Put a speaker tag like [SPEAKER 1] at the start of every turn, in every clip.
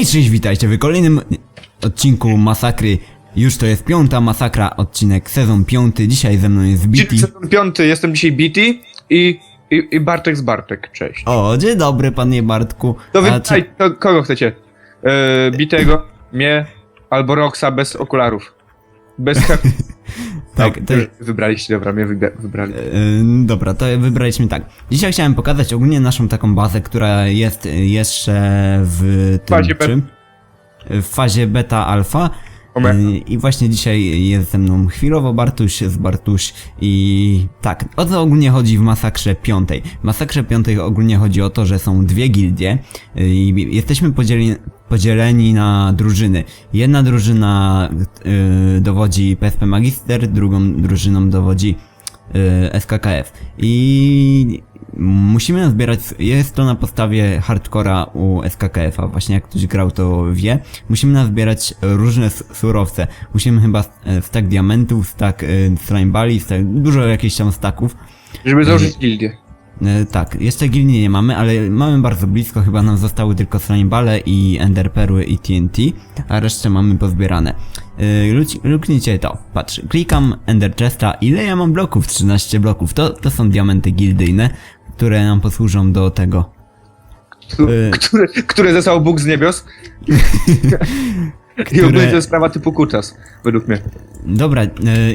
[SPEAKER 1] Hej, cześć, witajcie w kolejnym odcinku Masakry. Już to jest piąta masakra, odcinek sezon piąty. Dzisiaj ze mną jest Biti.
[SPEAKER 2] sezon piąty, jestem dzisiaj Biti i, i, i Bartek z Bartek, cześć.
[SPEAKER 1] O, dzień dobry, panie Bartku.
[SPEAKER 2] To
[SPEAKER 1] A
[SPEAKER 2] wybraj, to kogo chcecie? E, Bitego, mnie, albo Roxa bez okularów. Bez
[SPEAKER 1] Tak,
[SPEAKER 2] No,
[SPEAKER 1] to-
[SPEAKER 2] Wybraliście, dobra, mnie wybra- wybrali.
[SPEAKER 1] Yy, dobra, to wybraliśmy tak. Dzisiaj chciałem pokazać ogólnie naszą taką bazę, która jest jeszcze w tym
[SPEAKER 2] fazie
[SPEAKER 1] czym? W fazie beta alfa. I właśnie dzisiaj jest ze mną chwilowo Bartuś z Bartuś i tak, o co ogólnie chodzi w Masakrze Piątej? W Masakrze Piątej ogólnie chodzi o to, że są dwie gildie i jesteśmy podzieleni, podzieleni na drużyny. Jedna drużyna yy, dowodzi PSP Magister, drugą drużyną dowodzi y, SKKF. I musimy zbierać, jest to na podstawie hardcora u SKKF-a, właśnie jak ktoś grał to wie. Musimy nazbierać różne surowce. Musimy chyba e, stack diamentów, stack y, slime bali, stack, dużo jakichś tam stacków.
[SPEAKER 2] Żeby założyć gildię.
[SPEAKER 1] E, tak, jeszcze gildii nie mamy, ale mamy bardzo blisko, chyba nam zostały tylko slimebale i enderperły i TNT, a resztę mamy pozbierane. Luci- Luknijcie to, patrz, klikam ender chesta, ile ja mam bloków? 13 bloków, to, to są diamenty gildyjne, które nam posłużą do tego.
[SPEAKER 2] Któ-
[SPEAKER 1] Y.
[SPEAKER 2] Które, które zesłał Bóg z niebios. I ogólnie to jest sprawa typu kutas, według mnie.
[SPEAKER 1] Dobra,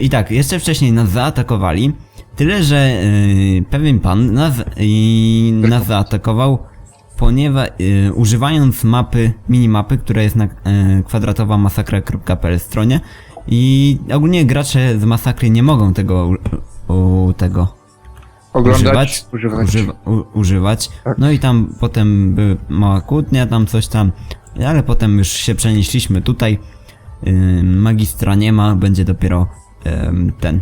[SPEAKER 1] i tak, jeszcze wcześniej nas zaatakowali, tyle że e, pewien pan nas, i nas zaatakował, ponieważ e, używając mapy, minimapy, która jest na e, kwadratowa masakra.pl stronie i ogólnie gracze z masakry nie mogą tego u, u, tego
[SPEAKER 2] Oglądać,
[SPEAKER 1] używać,
[SPEAKER 2] używać.
[SPEAKER 1] używa, u, używać.
[SPEAKER 2] Tak.
[SPEAKER 1] No i tam potem była mała kłótnia, tam coś tam, ale potem już się przenieśliśmy tutaj. Ym, magistra nie ma, będzie dopiero ym, ten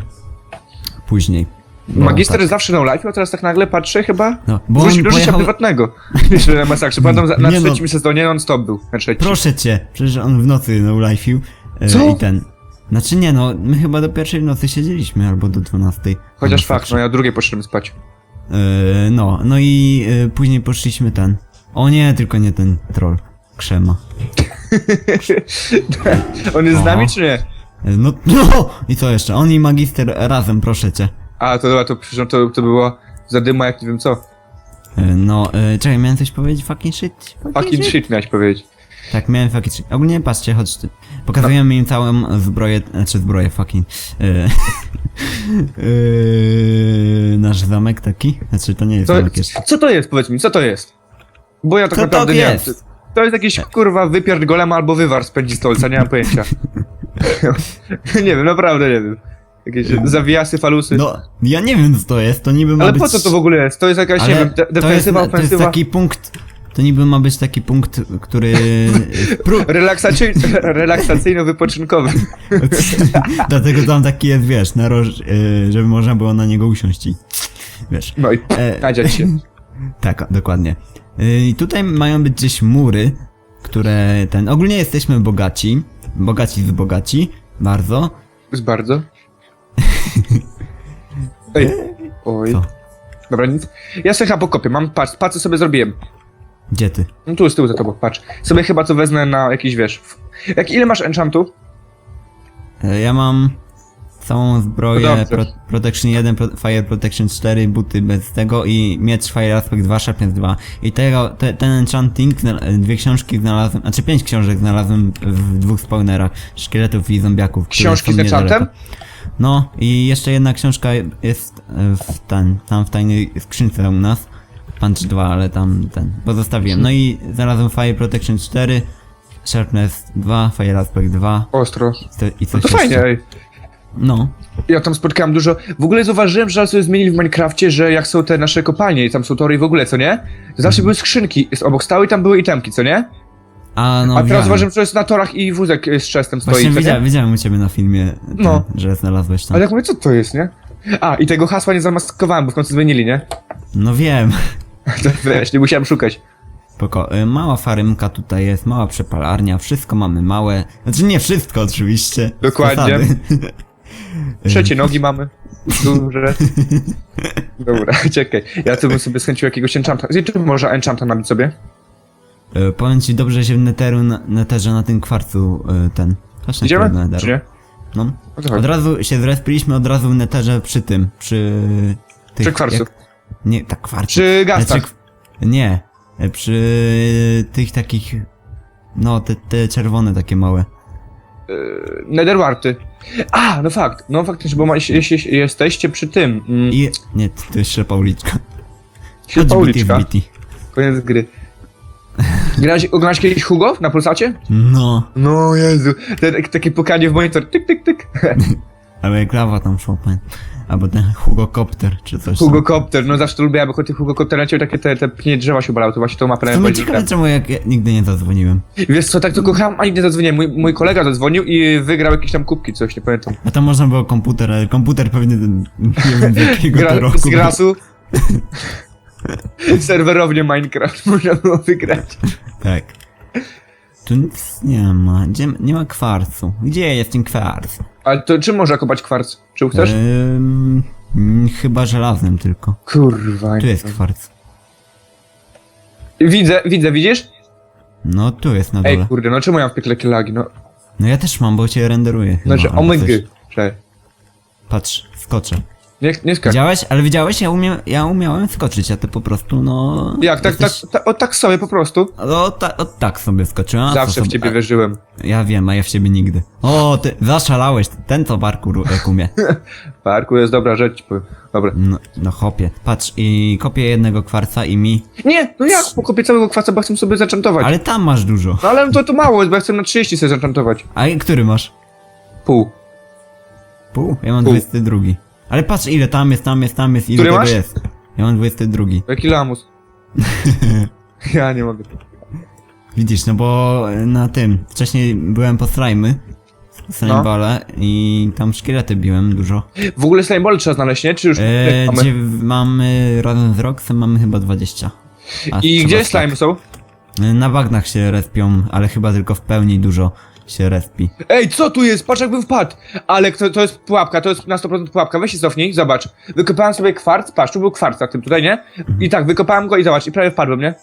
[SPEAKER 1] później. Bo
[SPEAKER 2] Magister
[SPEAKER 1] tak,
[SPEAKER 2] zawsze na live, a teraz tak nagle patrzę chyba.
[SPEAKER 1] No, bo on
[SPEAKER 2] do życia
[SPEAKER 1] pojechał-
[SPEAKER 2] prywatnego. Jeszcze na masakrze. Pamiętam, za- na
[SPEAKER 1] Nie no.
[SPEAKER 2] trzecim sezonie non-stop był. Na trzecim.
[SPEAKER 1] Proszę cię, przecież on w nocy no lifeił e,
[SPEAKER 2] Co?
[SPEAKER 1] i ten. Znaczy nie no, my chyba do pierwszej w nocy siedzieliśmy albo do dwunastej.
[SPEAKER 2] Chociaż fakt, no ja drugiej poszedłem spać.
[SPEAKER 1] E, no, no i e, później poszliśmy ten. O nie, tylko nie ten troll. Krzema.
[SPEAKER 2] On jest z
[SPEAKER 1] O.
[SPEAKER 2] nami, czy nie?
[SPEAKER 1] No, no! I co jeszcze? On i magister razem, proszę cię.
[SPEAKER 2] A, to dobra, to, przecież to, to było zadyma jak nie wiem co.
[SPEAKER 1] E, No, e, czekaj, miałem coś powiedzieć? Fucking shit?
[SPEAKER 2] Fucking shit miałeś powiedzieć.
[SPEAKER 1] Tak, miałem fucking shit. Ogólnie patrzcie, chodźcie. Pokazujemy im całą zbroję, znaczy zbroję fucking. E, e, nasz zamek taki? Znaczy to nie jest
[SPEAKER 2] To,
[SPEAKER 1] zamek jeszcze.
[SPEAKER 2] co to jest, powiedz mi, co to jest? Bo ja tak
[SPEAKER 1] Co to
[SPEAKER 2] naprawdę nie
[SPEAKER 1] jest?
[SPEAKER 2] wiem. To jest jakiś kurwa wypierd golema albo wywar z pędzi stolca, nie mam pojęcia. nie wiem, naprawdę nie wiem. Jakieś zawijasy, falusy.
[SPEAKER 1] No, ja nie wiem co to jest, to niby ma
[SPEAKER 2] Ale
[SPEAKER 1] być...
[SPEAKER 2] po co to w ogóle jest? To jest jakaś, nie
[SPEAKER 1] Ale
[SPEAKER 2] wiem, de-
[SPEAKER 1] to jest,
[SPEAKER 2] defensywa,
[SPEAKER 1] to jest
[SPEAKER 2] ofensywa.
[SPEAKER 1] taki punkt, to niby ma być taki punkt, który... Pró-
[SPEAKER 2] Relaksacyjny, relaksacyjno-wypoczynkowy.
[SPEAKER 1] Dlatego tam taki jest, wiesz, naroż, e, żeby można było na niego usiąść i... Wiesz.
[SPEAKER 2] No i
[SPEAKER 1] E,
[SPEAKER 2] nadziać się.
[SPEAKER 1] Tak, dokładnie. Y, I tutaj mają być gdzieś mury, które ten. Ogólnie jesteśmy bogaci. Bogaci z bogaci. Bardzo.
[SPEAKER 2] Jest bardzo. Ej, oj.
[SPEAKER 1] Co?
[SPEAKER 2] Dobra, nic. Ja sobie chyba pokopię, mam, patrz, patrz co sobie zrobiłem.
[SPEAKER 1] Gdzie ty?
[SPEAKER 2] No tu z tyłu za tobą, patrz. Sobie chyba co wezmę na jakiś, wiesz... w- Jak, ile masz enchantu?
[SPEAKER 1] E, Ja mam całą zbroję
[SPEAKER 2] dobrze.
[SPEAKER 1] pro, Protection 1, pro, Fire Protection 4, buty bez tego i miecz Fire Aspect 2, Sharpness 2. I tego, te, ten enchanting, zna- dwie książki znalazłem, znaczy pięć książek znalazłem w dwóch spawnerach szkieletów i zombiaków. które
[SPEAKER 2] Książki
[SPEAKER 1] są
[SPEAKER 2] z enchantem?
[SPEAKER 1] niedaleko. No i jeszcze jedna książka jest e, w ten, tam w tajnej skrzynce u nas. Punch 2, ale tam ten, pozostawiłem. No i znalazłem Fire Protection 4, Sharpness 2, Fire Aspect 2
[SPEAKER 2] Ostro.
[SPEAKER 1] i
[SPEAKER 2] No
[SPEAKER 1] coś
[SPEAKER 2] to fajnie,
[SPEAKER 1] jeszcze.
[SPEAKER 2] ej.
[SPEAKER 1] No.
[SPEAKER 2] Ja tam spotkałem dużo... W ogóle zauważyłem, że sobie zmienili w Minecrafcie, że jak są te nasze kopalnie i tam są tory i w ogóle, co nie? To zawsze były skrzynki obok stały i tam były itemki, co nie?
[SPEAKER 1] A no
[SPEAKER 2] A teraz zauważyłem, że jest na torach i wózek y, z chestem stoi,
[SPEAKER 1] Właśnie widziałem, u ciebie na filmie, ten,
[SPEAKER 2] No.
[SPEAKER 1] że znalazłeś tam.
[SPEAKER 2] Ale jak mówię, co to jest, nie? A, i tego hasła nie zamaskowałem, bo w końcu zmienili, nie?
[SPEAKER 1] No wiem.
[SPEAKER 2] To wiesz, nie musiałem szukać.
[SPEAKER 1] Spoko. Y, Mała farymka tutaj jest, mała przepalarnia, wszystko mamy małe. Znaczy nie wszystko oczywiście. z
[SPEAKER 2] Dokładnie.
[SPEAKER 1] zasady.
[SPEAKER 2] Trzecie nogi mamy. Duże. Dobra, czekaj. Ja tu bym sobie schęcił jakiegoś enchanta. Czy może enchanta nabić sobie?
[SPEAKER 1] E, powiem ci dobrze, się w neteru, na, neterze na tym kwarcu e, ten. Chodź na
[SPEAKER 2] Idziemy?
[SPEAKER 1] chwilę do neteru.
[SPEAKER 2] Czy nie?
[SPEAKER 1] No.
[SPEAKER 2] O co chodzi?
[SPEAKER 1] Od razu się zrespiliśmy od razu w neterze przy tym, przy... Tych,
[SPEAKER 2] Przy kwarcu.
[SPEAKER 1] Nie, tak kwarcu.
[SPEAKER 2] Przy gastach.
[SPEAKER 1] przy- Nie, e, przy tych takich... No, te, te czerwone takie małe.
[SPEAKER 2] Netherwarty. A, no fakt. No faktycznie, bo ma, jeśli, jeśli jesteście przy tym. Mm,
[SPEAKER 1] I... Nie, to jest ślepa uliczka.
[SPEAKER 2] Ślepa
[SPEAKER 1] Chodź, BT w
[SPEAKER 2] uliczka.
[SPEAKER 1] BT.
[SPEAKER 2] Koniec gry. Grałeś, oglądałeś kiedyś Hugo na Polsacie?
[SPEAKER 1] No,
[SPEAKER 2] No Jezu, te, takie pukanie w monitor, tyk, tyk, tyk.
[SPEAKER 1] ale jak lawa tam szło, pamię- Albo ten Hugokopter, czy coś tam.
[SPEAKER 2] Hugo Copter, no zawsze to lubiłem, bo tych Hugo Copter leciał takie te, te pnie drzewa się bolały, to właśnie tą mapę
[SPEAKER 1] To
[SPEAKER 2] najbardziej
[SPEAKER 1] ciekawe,
[SPEAKER 2] grałem.
[SPEAKER 1] czemu jak ja nigdy nie zadzwoniłem.
[SPEAKER 2] Wiesz co, tak to kochałem, a nigdy nie zadzwoniłem. Mój, mój kolega zadzwonił i wygrał jakieś tam kubki, coś, nie pamiętam.
[SPEAKER 1] A tam można było komputer, ale komputer pewnie ten, nie wiem z jakiego to
[SPEAKER 2] Gra,
[SPEAKER 1] roku.
[SPEAKER 2] z grasu. Serwerownie Minecraft można było wygrać.
[SPEAKER 1] Tak. Tu nic nie ma. Gdzie, nie ma kwarcu. Gdzie jest ten kwarc?
[SPEAKER 2] Ale to czym można kopać kwarc? Czy chcesz?
[SPEAKER 1] Ym, chyba żelaznym tylko.
[SPEAKER 2] Kurwa.
[SPEAKER 1] Tu jest kwarc.
[SPEAKER 2] Widzę, widzę, widzisz?
[SPEAKER 1] No tu jest na
[SPEAKER 2] Ej,
[SPEAKER 1] dole.
[SPEAKER 2] kurde, no czemu ja mam takie lagi, no?
[SPEAKER 1] No ja też mam, bo cię renderuję. chyba,
[SPEAKER 2] Znaczy,
[SPEAKER 1] albo coś.
[SPEAKER 2] Cześć.
[SPEAKER 1] Patrz, skoczę.
[SPEAKER 2] Nie, nie skacz.
[SPEAKER 1] Widziałeś? Ale widziałeś? Ja, umiem, ja umiałem skoczyć, a ty po prostu no...
[SPEAKER 2] Jak, tak,
[SPEAKER 1] jesteś-
[SPEAKER 2] tak, tak, o, tak sobie po prostu?
[SPEAKER 1] No, ta, o, tak sobie skoczyłem. a co
[SPEAKER 2] Zawsze w
[SPEAKER 1] sobie,
[SPEAKER 2] ciebie
[SPEAKER 1] a-
[SPEAKER 2] wierzyłem.
[SPEAKER 1] Ja wiem, a ja w ciebie nigdy. O, ty zaszalałeś, ten co parkour jak umie.
[SPEAKER 2] Parku jest dobra rzecz, ci powiem. Dobra.
[SPEAKER 1] No, no hopie. Patrz, i kopię jednego kwarca i mi...
[SPEAKER 2] Nie, no jak, pokopię całego kwaca, bo chcę sobie zaczantować.
[SPEAKER 1] Ale tam masz dużo.
[SPEAKER 2] No ale to, to mało jest, bo ja chcę na 30 sobie zaczantować.
[SPEAKER 1] A który masz?
[SPEAKER 2] Pół.
[SPEAKER 1] Pół? Ja mam
[SPEAKER 2] Pół.
[SPEAKER 1] 22. Ale patrz ile tam jest, tam jest, tam jest, ile
[SPEAKER 2] Który
[SPEAKER 1] tego
[SPEAKER 2] masz?
[SPEAKER 1] jest. Ja mam 22.
[SPEAKER 2] Jaki lamus. ja nie mogę.
[SPEAKER 1] Widzisz, no bo na tym, wcześniej byłem po slimy, slimebale i tam szkielety biłem dużo.
[SPEAKER 2] W ogóle slime trzeba znaleźć, nie? Czy już
[SPEAKER 1] E,
[SPEAKER 2] mamy?
[SPEAKER 1] gdzie mamy, razem z Roxem mamy chyba 20. A
[SPEAKER 2] I
[SPEAKER 1] trzeba
[SPEAKER 2] gdzie slime są?
[SPEAKER 1] E, Na bagnach się respią, ale chyba tylko w pełni dużo się respi.
[SPEAKER 2] Ej, co tu jest? Patrz jakbym wpadł. Ale to, to jest pułapka, to jest na 100% pułapka. Weź się cofnij, zobacz. Wykopałem sobie kwarc, patrz, tu był kwarc na tym tutaj, nie? I tak, wykopałem go i zobacz, i prawie wpadłem, nie?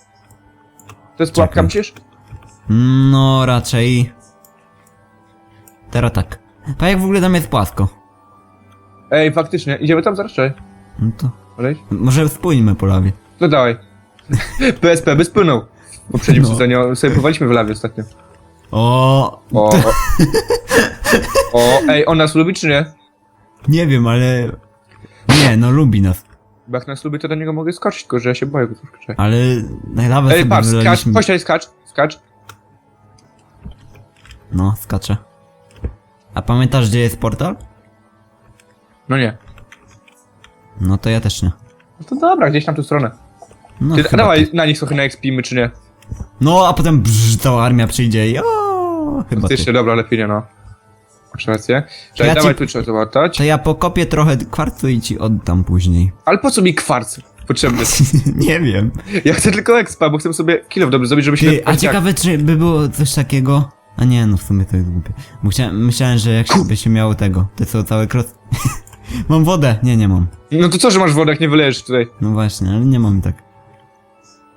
[SPEAKER 2] To jest pułapka,
[SPEAKER 1] Czekaj.
[SPEAKER 2] myślisz?
[SPEAKER 1] No raczej... Teraz tak. A jak w ogóle tam jest płasko?
[SPEAKER 2] Ej, faktycznie, idziemy tam zaraz, czy?
[SPEAKER 1] No to...
[SPEAKER 2] Olej?
[SPEAKER 1] Może spójmy po lawie.
[SPEAKER 2] No dawaj. PSP by spłynął. W poprzednim
[SPEAKER 1] No.
[SPEAKER 2] sezonie sobie pływaliśmy w lawie ostatnio.
[SPEAKER 1] O,
[SPEAKER 2] O, o. ej, on nas lubi czy nie?
[SPEAKER 1] Nie wiem, ale... Nie, no lubi nas.
[SPEAKER 2] Bo jak nas lubi, to do niego mogę skoczyć, tylko że ja się boję go troszkę. czekaj.
[SPEAKER 1] Ale na lawę
[SPEAKER 2] Ej,
[SPEAKER 1] sobie
[SPEAKER 2] patrz, skacz,
[SPEAKER 1] wylaliśmy...
[SPEAKER 2] chodź tutaj, skacz, skacz.
[SPEAKER 1] No, skaczę. A pamiętasz gdzie jest portal?
[SPEAKER 2] No nie.
[SPEAKER 1] No to ja też nie.
[SPEAKER 2] No to dobra, gdzieś tam tu stronę.
[SPEAKER 1] No,
[SPEAKER 2] Ty,
[SPEAKER 1] chyba
[SPEAKER 2] dawaj
[SPEAKER 1] ty.
[SPEAKER 2] na nich trochę naekspimy, czy nie?
[SPEAKER 1] no a potem brz, cała armia przyjdzie i o, chyba
[SPEAKER 2] Ty jeszcze dobra, lepiej nie no. Masz rację. Czekaj,
[SPEAKER 1] ja
[SPEAKER 2] dawaj
[SPEAKER 1] ci-
[SPEAKER 2] tu trzeba to łatać.
[SPEAKER 1] To ja pokopię trochę kwarcu i ci oddam później.
[SPEAKER 2] Ale po co mi kwarc potrzebny?
[SPEAKER 1] nie wiem.
[SPEAKER 2] Ja chcę tylko expa, bo chcę sobie kill dobrze zrobić, żeby się...
[SPEAKER 1] Ty, a ciekawe czy by było coś takiego... A nie, no w sumie to jest głupie. Bo chciałem, myślałem, że jak się, by się miało tego, to co, całe kros... mam wodę! Nie, nie mam.
[SPEAKER 2] No to co, że masz wodę, jak nie wylejesz tutaj?
[SPEAKER 1] No właśnie, ale nie mam tak.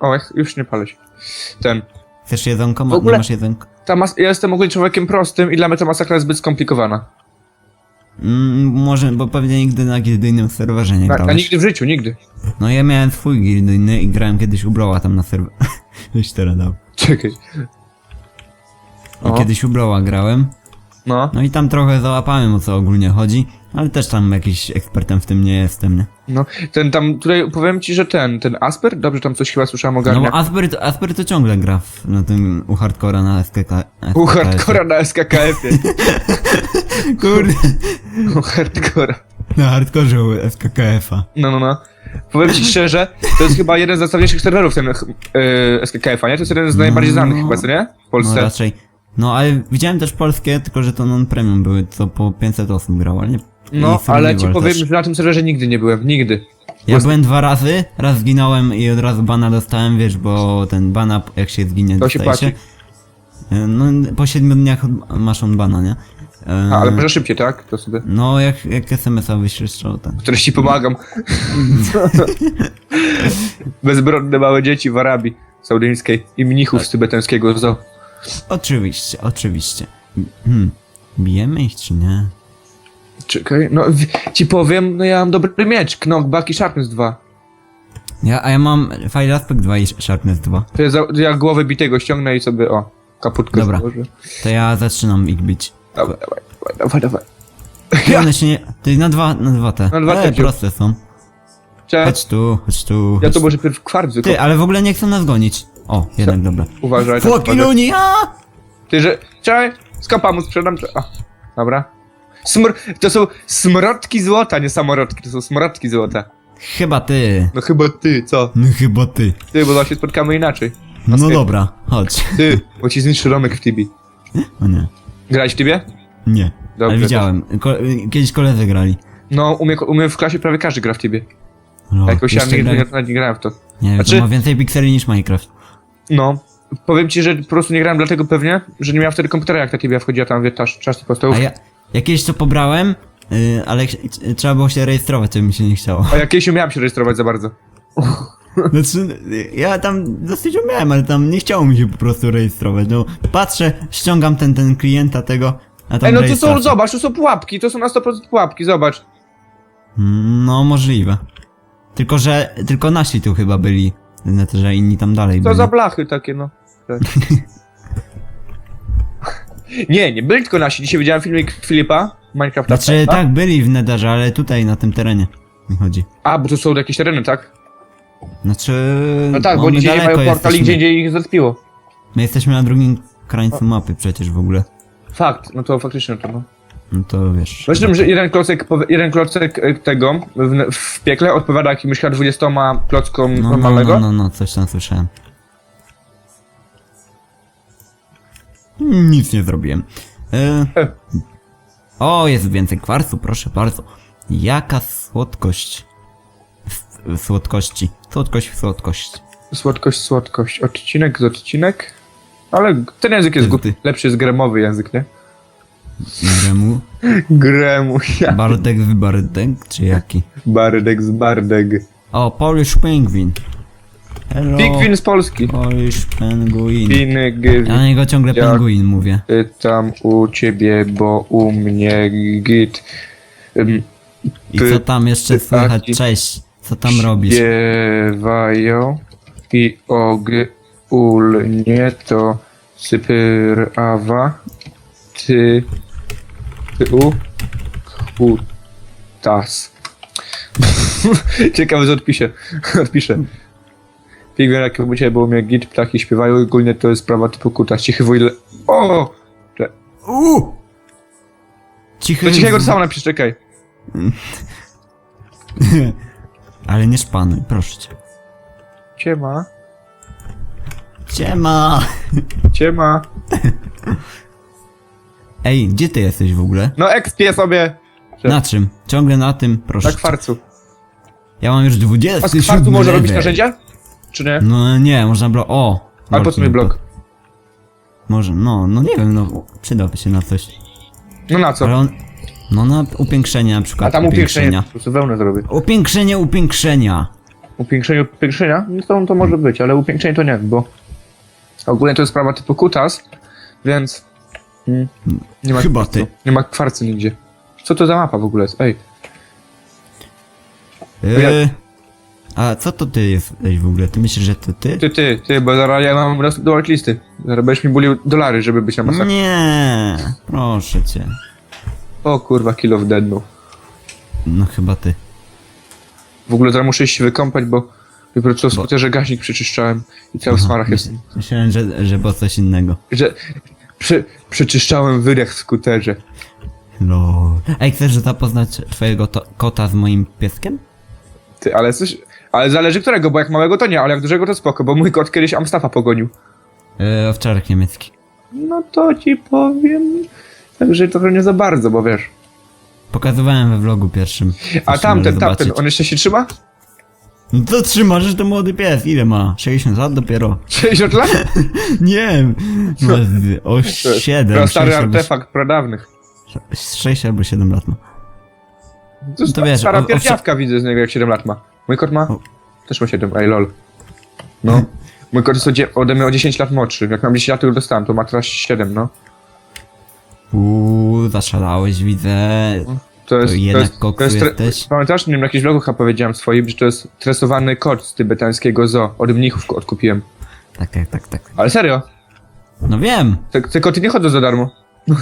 [SPEAKER 2] O, już nie palę się. Ten.
[SPEAKER 1] Chcesz jedzonko? Ma,
[SPEAKER 2] W ogóle-
[SPEAKER 1] Nie masz jedzonko?
[SPEAKER 2] Ta mas- ja jestem ogólnie człowiekiem prostym i dla mnie ta masakra jest zbyt skomplikowana.
[SPEAKER 1] Mm, może, bo pewnie nigdy na gildyjnym serwerze nie
[SPEAKER 2] Na,
[SPEAKER 1] grałeś.
[SPEAKER 2] a nigdy w życiu, nigdy.
[SPEAKER 1] No ja miałem swój gildyjny i grałem kiedyś u Blowa tam na serwerze. Żeś teraz dał.
[SPEAKER 2] Czekaj.
[SPEAKER 1] I
[SPEAKER 2] O.
[SPEAKER 1] kiedyś u Blowa grałem.
[SPEAKER 2] No.
[SPEAKER 1] No i tam trochę załapałem o co ogólnie chodzi, ale też tam jakiś ekspertem w tym nie jestem, nie?
[SPEAKER 2] No, ten tam, tutaj powiem ci, że ten, ten Asper, dobrze tam coś chyba słyszałem o
[SPEAKER 1] No bo Asper, to- Asper to ciągle gra w, na tym u hardcora na SKK.
[SPEAKER 2] U hardcora na SKKF-ie.
[SPEAKER 1] Kurde.
[SPEAKER 2] U hardcora.
[SPEAKER 1] Na hardcorze u SKKF-a.
[SPEAKER 2] No, no, no. Powiem ci szczerze, to jest chyba jeden z najsławniejszych serwerów ten yy, SKKF-a, nie? To jest jeden z najbardziej
[SPEAKER 1] No.
[SPEAKER 2] znanych chyba, co nie? W
[SPEAKER 1] No
[SPEAKER 2] Polsce.
[SPEAKER 1] raczej. No ale widziałem też polskie, tylko że to non-premium były, co po 500 osób grało, ale nie...
[SPEAKER 2] No, ale ci powiem,
[SPEAKER 1] też.
[SPEAKER 2] że na tym serwerze nigdy nie byłem, nigdy.
[SPEAKER 1] Ja byłem dwa razy, raz zginąłem i od razu bana dostałem, wiesz, bo ten bana, jak się zginie,
[SPEAKER 2] To się płaci.
[SPEAKER 1] E, No, po 7 dniach masz on bana, nie? E,
[SPEAKER 2] A, ale może szybciej, tak? To sobie.
[SPEAKER 1] No, jak, jak SMS-a wyślesz, to.
[SPEAKER 2] Które ci pomagam. Bezbronne małe dzieci w Arabii. saudyjskiej i mnichów
[SPEAKER 1] Tak.
[SPEAKER 2] z tybetańskiego zoo.
[SPEAKER 1] Oczywiście, oczywiście. Hmm. Bijemy ich czy nie?
[SPEAKER 2] Czekaj, no w- ci powiem, no ja mam dobry miecz, knockback i sharpness 2.
[SPEAKER 1] Ja, a ja mam Fire Aspect 2 i Sharpness 2.
[SPEAKER 2] To ja, za, ja głowę bitego ściągnę i sobie, o, kaputkę
[SPEAKER 1] Dobra.
[SPEAKER 2] założę.
[SPEAKER 1] To ja zaczynam ich bić.
[SPEAKER 2] Dawaj, dawaj, dawaj, dawaj, dawaj.
[SPEAKER 1] I one się nie... Ty na dwa, na dwa te.
[SPEAKER 2] Na dwa te wziął.
[SPEAKER 1] proste są.
[SPEAKER 2] Cześć.
[SPEAKER 1] Chodź tu, chodź tu.
[SPEAKER 2] Ja
[SPEAKER 1] chodź
[SPEAKER 2] to może pierw kwarc
[SPEAKER 1] Ty, ale w ogóle nie chcą nas gonić. O, jednak dobra.
[SPEAKER 2] Uważaj, tak,
[SPEAKER 1] Fuck
[SPEAKER 2] uważaj.
[SPEAKER 1] Iluni, a!
[SPEAKER 2] Ty, że... Cześć, skapa mu sprzedam, czy... A, dobra. Smr... To są smrodki złota, nie samorodki, to są smrodki złota.
[SPEAKER 1] Chyba ty.
[SPEAKER 2] No chyba ty, co?
[SPEAKER 1] No chyba ty.
[SPEAKER 2] Ty, bo się spotkamy inaczej.
[SPEAKER 1] No
[SPEAKER 2] Okej.
[SPEAKER 1] dobra, chodź.
[SPEAKER 2] Ty, bo ci zniszczy Romek w Tibi.
[SPEAKER 1] O nie.
[SPEAKER 2] Grałeś w Tibie?
[SPEAKER 1] Nie.
[SPEAKER 2] Dobrze,
[SPEAKER 1] ale widziałem. Ko kiedyś koledzy grali.
[SPEAKER 2] No, u mnie, u mnie w klasie prawie każdy gra w Tibie.
[SPEAKER 1] No,
[SPEAKER 2] Jakoś ja
[SPEAKER 1] jeszcze
[SPEAKER 2] nigdy nie, grałem w to.
[SPEAKER 1] Nie wiem,
[SPEAKER 2] Znaczy-
[SPEAKER 1] to ma więcej pikseli niż Minecraft.
[SPEAKER 2] No. Powiem ci, że po prostu nie grałem dlatego pewnie, że nie miałem wtedy komputera jak ta Tibia wchodziła tam, wie, czas, czas
[SPEAKER 1] A
[SPEAKER 2] podstawów.
[SPEAKER 1] ja, ja kiedyś to pobrałem, yy, ale ch- trzeba było się rejestrować, to mi się nie chciało.
[SPEAKER 2] A ja kiedyś umiałem się rejestrować za bardzo.
[SPEAKER 1] Znaczy, ja tam dosyć umiałem, ale tam nie chciało mi się po prostu rejestrować. No, patrzę, ściągam ten, ten klienta tego, a tam
[SPEAKER 2] Ej, no to są,
[SPEAKER 1] rejestracja.
[SPEAKER 2] zobacz, to są pułapki, to są na 100% pułapki, zobacz.
[SPEAKER 1] No, możliwe. Tylko, że, tylko nasi tu chyba byli, znaczy, że inni tam dalej
[SPEAKER 2] Co
[SPEAKER 1] byli.
[SPEAKER 2] za blachy takie, no. Tak. nie, nie byli tylko nasi. Dzisiaj widziałem filmik Filipa, Minecrafta.
[SPEAKER 1] Znaczy, tak, byli w Netherze, ale tutaj, na tym terenie mi chodzi.
[SPEAKER 2] A, bo to są jakieś tereny, tak?
[SPEAKER 1] Znaczy,
[SPEAKER 2] No tak, bo
[SPEAKER 1] my
[SPEAKER 2] oni dzisiaj
[SPEAKER 1] daleko
[SPEAKER 2] mają portal i
[SPEAKER 1] jesteśmy.
[SPEAKER 2] gdzie indziej ich zrespiło.
[SPEAKER 1] My jesteśmy na drugim krańcu mapy przecież w ogóle.
[SPEAKER 2] Fakt, no to faktycznie to no.
[SPEAKER 1] No to wiesz.
[SPEAKER 2] Zresztą, że jeden klocek, jeden klocek e, tego w, w piekle odpowiada jakimiś chyba 20 klockom
[SPEAKER 1] No, no,
[SPEAKER 2] normalnego.
[SPEAKER 1] no, no, no, coś tam słyszałem. Nic nie zrobiłem. E...
[SPEAKER 2] E.
[SPEAKER 1] O, jest więcej kwarcu, proszę bardzo. Jaka słodkość. Słodkości. Słodkość w słodkość.
[SPEAKER 2] Słodkość, słodkość. Odcinek z odcinek. Ale ten język jest głupi. Lepszy jest gremowy język, nie?
[SPEAKER 1] Gremu.
[SPEAKER 2] Gremu, ja.
[SPEAKER 1] Bardek w bardek, czy jaki?
[SPEAKER 2] Bardek z bardek.
[SPEAKER 1] O, Polish Penguin. Hello.
[SPEAKER 2] Pigwin z Polski.
[SPEAKER 1] Polish Penguin.
[SPEAKER 2] Pinek,
[SPEAKER 1] Ja na niego ciągle
[SPEAKER 2] Jak-
[SPEAKER 1] penguin mówię.
[SPEAKER 2] tam u ciebie, bo u mnie git. Ym,
[SPEAKER 1] I
[SPEAKER 2] Ty-
[SPEAKER 1] co tam jeszcze
[SPEAKER 2] ty
[SPEAKER 1] słychać?
[SPEAKER 2] taki
[SPEAKER 1] Cześć. Co tam robisz?
[SPEAKER 2] Śpiewają i ogólnie to sypyrawa ty u kutas. Ciekawe, że odpiszę. odpiszę. Pigwin jak u ciebie, bo u mnie git, ptaki śpiewają ogólnie to jest sprawa typu kutas. Cichy wujle... O!
[SPEAKER 1] Uuu! Cichy.
[SPEAKER 2] Do cichego to samo napisz, czekaj.
[SPEAKER 1] Ale nie szpanuj, proszę cię.
[SPEAKER 2] Ciema.
[SPEAKER 1] Siema!
[SPEAKER 2] Ciema.
[SPEAKER 1] Ej, gdzie ty jesteś w ogóle?
[SPEAKER 2] No ekspię sobie.
[SPEAKER 1] Na czym? Ciągle na tym, proszę.
[SPEAKER 2] Na kwarcu.
[SPEAKER 1] Ja mam już 20.
[SPEAKER 2] A z kwarcu można robić narzędzia? Czy nie?
[SPEAKER 1] No nie, można blok. O!
[SPEAKER 2] Ale po co mi blok?
[SPEAKER 1] Może, no, no nie wiem, no przydałby się na coś.
[SPEAKER 2] No na co?
[SPEAKER 1] On. No na upiększenie na przykład.
[SPEAKER 2] A tam upiększenie. Po prostu wełnę zrobię.
[SPEAKER 1] Upiększenie upiększenia.
[SPEAKER 2] Upiększenie upiększenia? No to, to może być, ale upiększenie to nie, bo ogólnie to jest sprawa typu kutas, więc mm, nie ma
[SPEAKER 1] Chyba
[SPEAKER 2] kwarcu.
[SPEAKER 1] ty.
[SPEAKER 2] Nie ma kwarcu nigdzie. Co to za mapa w ogóle jest? Ej,
[SPEAKER 1] Yy, a co to ty jesteś w ogóle? Ty myślisz, że to ty?
[SPEAKER 2] ty, ty, ty, bo zaraz ja mam do listy. Zaraz będziesz mi bulił dolary, żeby być na masakrze.
[SPEAKER 1] Nie, proszę cię.
[SPEAKER 2] O kurwa, kill of dead, no.
[SPEAKER 1] No chyba ty.
[SPEAKER 2] W ogóle zaraz muszę się wykąpać, bo co w skuterze gaźnik przeczyszczałem i cały w smarach jestem.
[SPEAKER 1] Myślałem, że, że było coś innego.
[SPEAKER 2] Że prze, przeczyszczałem wydech w skuterze.
[SPEAKER 1] Lol. Ej, chcesz zapoznać twojego to- kota z moim pieskiem?
[SPEAKER 2] Ty, ale coś... Ale zależy którego, bo jak małego to nie, ale jak dużego to spoko, bo mój kot kiedyś Amstafa pogonił.
[SPEAKER 1] Yy, owczarek niemiecki.
[SPEAKER 2] No to ci powiem... Także trochę nie za bardzo, bo wiesz.
[SPEAKER 1] Pokazywałem we vlogu pierwszym.
[SPEAKER 2] A tamten, tamten, on jeszcze się trzyma?
[SPEAKER 1] No to trzymasz, że to młody pies. Ile ma? 60 lat dopiero?
[SPEAKER 2] 60 lat?
[SPEAKER 1] Nie wiem. Ma z- o 7.
[SPEAKER 2] To stary
[SPEAKER 1] 6 albo,
[SPEAKER 2] artefakt pradawnych.
[SPEAKER 1] 6 albo 7 lat ma.
[SPEAKER 2] To,
[SPEAKER 1] to wiesz,
[SPEAKER 2] stara
[SPEAKER 1] o- o-
[SPEAKER 2] pierdziawka widzę z niego jak 7 lat ma. Mój kot ma?
[SPEAKER 1] O.
[SPEAKER 2] Też ma 7, ej lol. No. Mój kot jest odzie- ode mnie o 10 lat młodszy. Jak mam 10 lat, to go dostałem, to ma teraz 7, no.
[SPEAKER 1] Uuu, zaszalałeś, widzę.
[SPEAKER 2] To jest, to
[SPEAKER 1] jednak
[SPEAKER 2] jest,
[SPEAKER 1] koksu
[SPEAKER 2] to jest tre-
[SPEAKER 1] jesteś?
[SPEAKER 2] Pamiętasz, nie wiem, na jakimś vlogu chyba powiedziałem swoim, że to jest tresowany kot z tybetańskiego zoo. Od mnichów odkupiłem.
[SPEAKER 1] Tak, tak, tak, tak.
[SPEAKER 2] Ale serio,
[SPEAKER 1] No wiem.
[SPEAKER 2] te, te koty nie chodzą za darmo.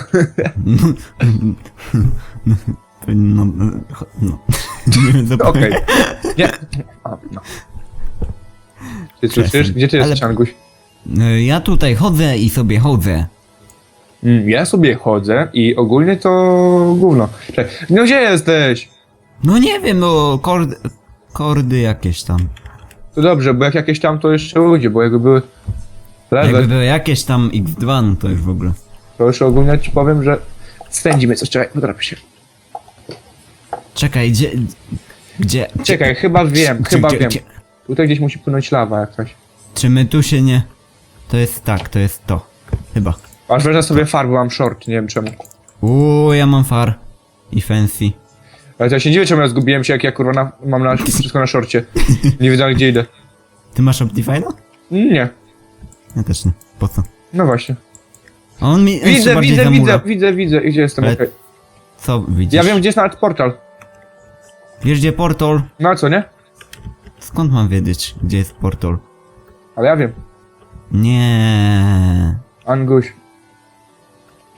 [SPEAKER 1] No, no, no. Nie wiem, co
[SPEAKER 2] Okej.
[SPEAKER 1] powiedzieć.
[SPEAKER 2] Nie. No. Ty słyszysz? Gdzie ty
[SPEAKER 1] Ale-
[SPEAKER 2] jesteś, Anguś?
[SPEAKER 1] Y, Ja tutaj chodzę i sobie chodzę.
[SPEAKER 2] Mm, ja sobie chodzę i ogólnie to gówno. Czekaj, no gdzie jesteś?
[SPEAKER 1] No nie wiem, no kordy, kordy jakieś tam.
[SPEAKER 2] To dobrze, bo jak jakieś tam to jeszcze ludzie, bo jakby były
[SPEAKER 1] Jakby były jakieś tam X2, no to już w ogóle.
[SPEAKER 2] to już ogólnie ci powiem, że spędzimy coś. Czekaj, potrafię się.
[SPEAKER 1] Czekaj, gdzie... Gdzie...
[SPEAKER 2] Czekaj, chyba wiem, chyba
[SPEAKER 1] gdzie-
[SPEAKER 2] wiem.
[SPEAKER 1] gdzie-
[SPEAKER 2] Tutaj gdzieś musi płynąć lawa jakaś.
[SPEAKER 1] Czy my tu się nie... To jest tak, to jest to. Chyba.
[SPEAKER 2] Aż wezmę sobie farbę, mam short, nie wiem czemu.
[SPEAKER 1] Uuu, ja mam far. I fancy.
[SPEAKER 2] Ale to ja się dziwię, czemu ja zgubiłem się, jak ja kurwa na, mam na, wszystko na szorcie. Nie wiedziałem gdzie idę.
[SPEAKER 1] Ty masz Optifine'a?
[SPEAKER 2] Nie,
[SPEAKER 1] Ja też nie. Po co?
[SPEAKER 2] no właśnie.
[SPEAKER 1] A On mi jeszcze
[SPEAKER 2] Widzę,
[SPEAKER 1] bardziej
[SPEAKER 2] widzę,
[SPEAKER 1] zamula.
[SPEAKER 2] widzę, widzę, widzę, gdzie jestem,
[SPEAKER 1] Ale-
[SPEAKER 2] okej.
[SPEAKER 1] Co widzisz?
[SPEAKER 2] Ja wiem, gdzie jest nawet portal.
[SPEAKER 1] Wiesz gdzie portal?
[SPEAKER 2] No a co, nie?
[SPEAKER 1] Skąd mam wiedzieć, gdzie jest portal?
[SPEAKER 2] Ale ja wiem.
[SPEAKER 1] Nie.
[SPEAKER 2] Anguś.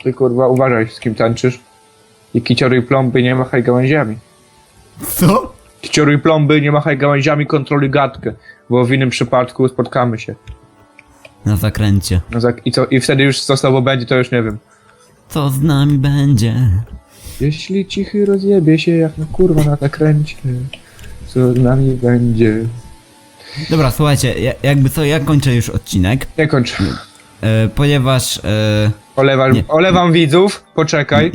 [SPEAKER 2] Ty kurwa uważaj z kim tańczysz. I kiciory i plomby nie machaj gałęziami.
[SPEAKER 1] Co?
[SPEAKER 2] Kiciory i plomby nie machaj gałęziami, kontroluj gadkę. Bo w innym przypadku spotkamy się.
[SPEAKER 1] Na zakręcie.
[SPEAKER 2] No i, co, I wtedy już co z tobą będzie, to już nie wiem.
[SPEAKER 1] Co z nami będzie?
[SPEAKER 2] Jeśli cichy rozjebie się jak na kurwa na zakręcie. Co z nami będzie?
[SPEAKER 1] Dobra, słuchajcie, ja, jakby co, ja kończę już odcinek,
[SPEAKER 2] Nie kończ.
[SPEAKER 1] E, ponieważ e,
[SPEAKER 2] Olewam,
[SPEAKER 1] Nie.
[SPEAKER 2] olewam widzów, poczekaj,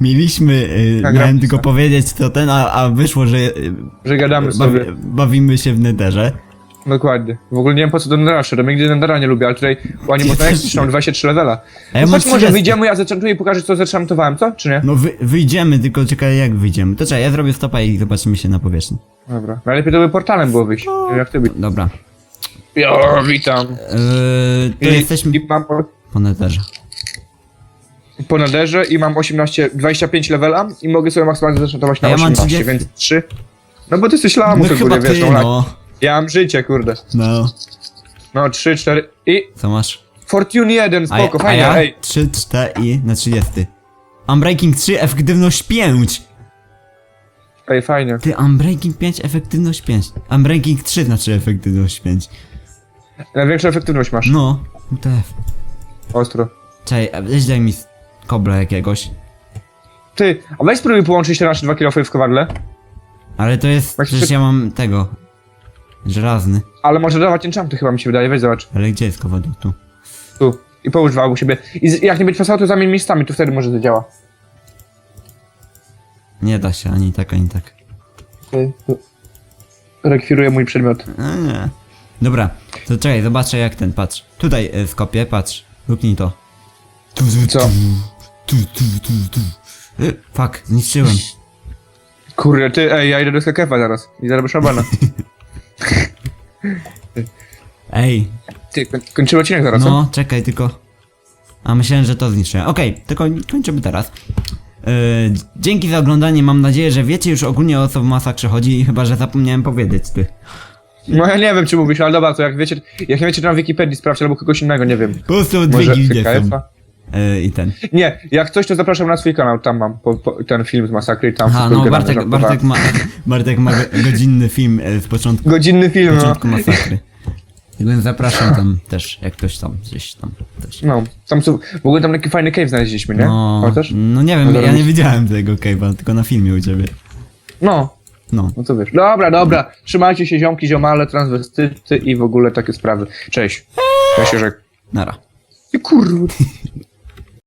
[SPEAKER 1] mieliśmy, e,
[SPEAKER 2] Tak,
[SPEAKER 1] miałem tylko powiedzieć co ten, a, a wyszło, że e,
[SPEAKER 2] że gadamy
[SPEAKER 1] bawi,
[SPEAKER 2] sobie.
[SPEAKER 1] bawimy się w nederze.
[SPEAKER 2] Dokładnie. W ogóle nie wiem po co do Nendera szedłem, nigdy Nendera nie lubię, ale tutaj oni
[SPEAKER 1] też
[SPEAKER 2] jak mam 23 levela.
[SPEAKER 1] A ja
[SPEAKER 2] no chodź może
[SPEAKER 1] 30.
[SPEAKER 2] wyjdziemy, ja zachantuję i pokażę co zachanutowałem, co? Czy nie?
[SPEAKER 1] No wy, wyjdziemy, tylko czekaj jak wyjdziemy. To czekaj, ja zrobię stopa i zobaczymy się na powierzchni.
[SPEAKER 2] Dobra. Najlepiej to by portalem było wyjść. Nie wiem jak ty by...
[SPEAKER 1] Dobra.
[SPEAKER 2] Jo, witam.
[SPEAKER 1] E, to
[SPEAKER 2] I,
[SPEAKER 1] jesteśmy
[SPEAKER 2] I mam po,
[SPEAKER 1] nederze.
[SPEAKER 2] po Nederze i mam 18, 25 levela i mogę sobie maksymalnie zachantować na
[SPEAKER 1] A ja mam
[SPEAKER 2] 18,
[SPEAKER 1] 30.
[SPEAKER 2] więc 3. No bo ty jesteś lamus
[SPEAKER 1] No chyba
[SPEAKER 2] ogólnie, wiesz,
[SPEAKER 1] ty,
[SPEAKER 2] no,
[SPEAKER 1] no.
[SPEAKER 2] Ja mam życie, kurde.
[SPEAKER 1] No.
[SPEAKER 2] No, 3, 4 i...
[SPEAKER 1] Co masz?
[SPEAKER 2] Fortune 1,
[SPEAKER 1] A,
[SPEAKER 2] spoko,
[SPEAKER 1] a
[SPEAKER 2] fajnie,
[SPEAKER 1] ja?
[SPEAKER 2] ej.
[SPEAKER 1] 3, 4 i na 30. Unbreaking 3, efektywność 5.
[SPEAKER 2] Ej, fajnie.
[SPEAKER 1] Ty, Unbreaking 5, efektywność 5. Unbreaking 3 znaczy efektywność 5.
[SPEAKER 2] Największą efektywność masz.
[SPEAKER 1] No, WTF.
[SPEAKER 2] Ostro.
[SPEAKER 1] Czekaj, a weź daj mi s- kobla jakiegoś.
[SPEAKER 2] Ty, a weź spróbuj połączyć te nasze dwa kilofy w kowadle.
[SPEAKER 1] Ale to jest, przecież ja mam tego. Żelazny.
[SPEAKER 2] Ale może dawać enchanty chyba mi się wydaje, weź zobacz.
[SPEAKER 1] Ale gdzie jest kowadło? Tu.
[SPEAKER 2] Tu. I połóż dwa u siebie. I z, jak nie będzie pasowało, to zamień miejscami, to wtedy może to działa.
[SPEAKER 1] Nie da się ani tak, ani tak.
[SPEAKER 2] Rekwiruję mój przedmiot.
[SPEAKER 1] A, nie. Dobra, to czekaj, zobaczę jak ten, patrz. Tutaj y, w kopie, patrz. Luknij to. Tu, tu,
[SPEAKER 2] Co?
[SPEAKER 1] Tu, tu, tu, tu. Y, Fuck, zniszczyłem.
[SPEAKER 2] Kurde, ty, ej, ja idę do Skakefa zaraz. I zaraz szabana.
[SPEAKER 1] Ej,
[SPEAKER 2] Ty, koń, kończymy odcinek zaraz, co?
[SPEAKER 1] no, czekaj tylko. A myślałem, że to zniszczyłem. Okej, tylko kończymy teraz. Yy, dzięki za oglądanie, mam nadzieję, że wiecie już ogólnie o co w masakrze chodzi, chyba że zapomniałem powiedzieć ty.
[SPEAKER 2] No ja nie wiem, czy mówisz, ale dobra, to jak wiecie, jak nie wiecie, to na Wikipedii sprawdźcie, albo kogoś innego, nie wiem.
[SPEAKER 1] Po prostu dwie
[SPEAKER 2] Może
[SPEAKER 1] gildie są. Yy, I ten.
[SPEAKER 2] Nie, jak coś, to zapraszam na swój kanał, tam mam po, po, ten film z masakry i tam
[SPEAKER 1] Aha,
[SPEAKER 2] wszystko
[SPEAKER 1] no Bartek,
[SPEAKER 2] żartowałem.
[SPEAKER 1] Bartek ma, Bartek ma go- godzinny film e, z początku,
[SPEAKER 2] Godzinny film, no.
[SPEAKER 1] początku masakry. Więc zapraszam tam też, jak ktoś tam, gdzieś tam też.
[SPEAKER 2] No, tam są, w ogóle tam taki fajny cave znaleźliśmy, nie?
[SPEAKER 1] No,
[SPEAKER 2] Pamiętasz?
[SPEAKER 1] no nie wiem,
[SPEAKER 2] No
[SPEAKER 1] ja nie widziałem tego cave'a, tylko na filmie u ciebie.
[SPEAKER 2] No,
[SPEAKER 1] No,
[SPEAKER 2] no co wiesz. Dobra, dobra, trzymajcie się ziomki, ziomale, transwestyty i w ogóle takie sprawy. Cześć. Ja się rzekł.
[SPEAKER 1] nara.
[SPEAKER 2] I kurwa.